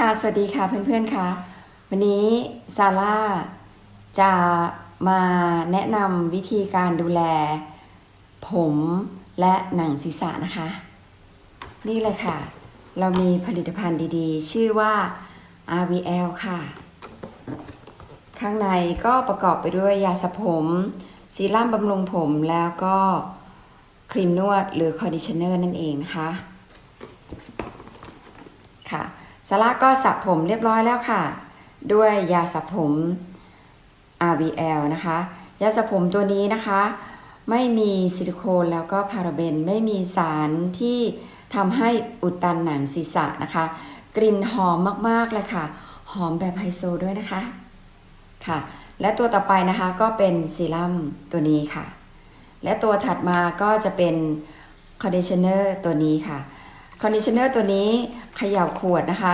ค่ะ สวัสดีค่ะเพื่อนๆค่ะ วันนี้ซาร่าจะมาแนะนำวิธีการดูแล ผมและหนังศีรษะนะคะ นี่เลยค่ะ เรามีผลิตภัณฑ์ดีๆ ชื่อว่า RVL ค่ะ ข้างในก็ประกอบไปด้วยยาสระผมซีรั่มบำรุงผมแล้วก็ครีมนวดหรือคอนดิชเนอร์นั่นเองนะคะค่ะ ซาร่าก็สระผมเรียบร้อยแล้วค่ะ ด้วยยาสระผม RBL นะคะ ยาสระผมตัวนี้นะคะ ไม่มีซิลิโคนแล้วก็พาราเบน ไม่มีสารที่ทำให้อุดตันหนังศีรษะนะคะ กลิ่นหอมมากๆเลยค่ะ หอมแบบไฮโซด้วยนะคะค่ะ และตัวต่อไปนะคะก็เป็นซีรั่มตัวนี้ค่ะ และตัวถัดมาก็จะเป็นคอนดิชเนอร์ตัวนี้ค่ะคอนดิชเนอร์ตัวนี้เขย่าขวดนะคะ